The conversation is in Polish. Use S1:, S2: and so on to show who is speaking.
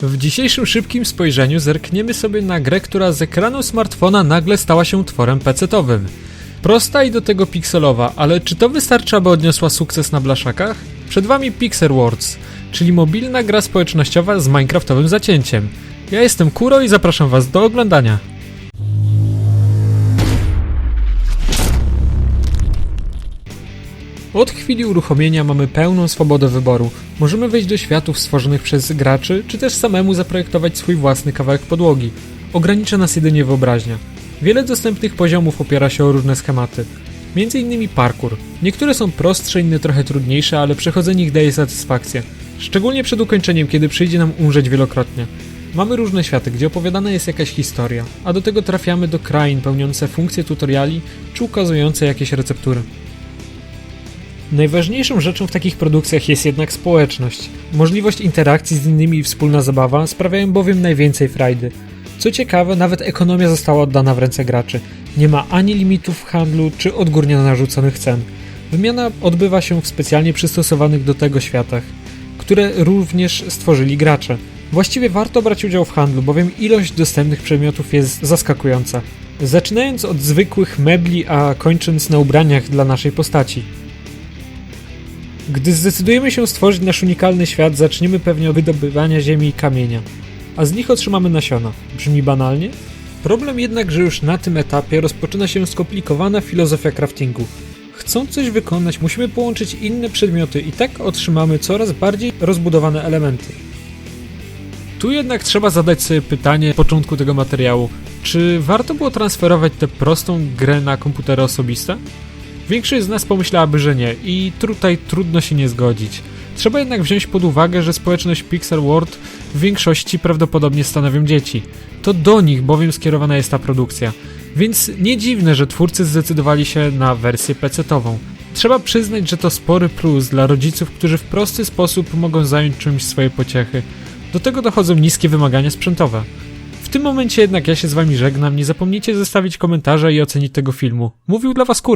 S1: W dzisiejszym szybkim spojrzeniu zerkniemy sobie na grę, która z ekranu smartfona nagle stała się tworem pecetowym. Prosta i do tego pikselowa, ale czy to wystarczy, aby odniosła sukces na blaszakach? Przed wami Pixel Worlds, czyli mobilna gra społecznościowa z minecraftowym zacięciem. Ja jestem Kuro i zapraszam was do oglądania. Od chwili uruchomienia mamy pełną swobodę wyboru. Możemy wejść do światów stworzonych przez graczy, czy też samemu zaprojektować swój własny kawałek podłogi. Ogranicza nas jedynie wyobraźnia. Wiele dostępnych poziomów opiera się o różne schematy. Między innymi parkour. Niektóre są prostsze, inne trochę trudniejsze, ale przechodzenie ich daje satysfakcję. Szczególnie przed ukończeniem, kiedy przyjdzie nam umrzeć wielokrotnie. Mamy różne światy, gdzie opowiadana jest jakaś historia, a do tego trafiamy do krain pełniące funkcje tutoriali, czy ukazujące jakieś receptury. Najważniejszą rzeczą w takich produkcjach jest jednak społeczność. Możliwość interakcji z innymi i wspólna zabawa sprawiają bowiem najwięcej frajdy. Co ciekawe, nawet ekonomia została oddana w ręce graczy. Nie ma ani limitów w handlu, czy odgórnie narzuconych cen. Wymiana odbywa się w specjalnie przystosowanych do tego światach, które również stworzyli gracze. Właściwie warto brać udział w handlu, bowiem ilość dostępnych przedmiotów jest zaskakująca. Zaczynając od zwykłych mebli, a kończąc na ubraniach dla naszej postaci. Gdy zdecydujemy się stworzyć nasz unikalny świat, zaczniemy pewnie od wydobywania ziemi i kamienia, a z nich otrzymamy nasiona. Brzmi banalnie? Problem jednak, że już na tym etapie rozpoczyna się skomplikowana filozofia craftingu. Chcąc coś wykonać, musimy połączyć inne przedmioty i tak otrzymamy coraz bardziej rozbudowane elementy. Tu jednak trzeba zadać sobie pytanie w początku tego materiału, czy warto było transferować tę prostą grę na komputery osobiste? Większość z nas pomyślałaby, że nie i tutaj trudno się nie zgodzić. Trzeba jednak wziąć pod uwagę, że społeczność Pixel World w większości prawdopodobnie stanowią dzieci. To do nich bowiem skierowana jest ta produkcja. Więc nie dziwne, że twórcy zdecydowali się na wersję PC-tową. Trzeba przyznać, że to spory plus dla rodziców, którzy w prosty sposób mogą zająć czymś swoje pociechy. Do tego dochodzą niskie wymagania sprzętowe. W tym momencie jednak ja się z wami żegnam. Nie zapomnijcie zostawić komentarza i ocenić tego filmu. Mówił dla was Kuro.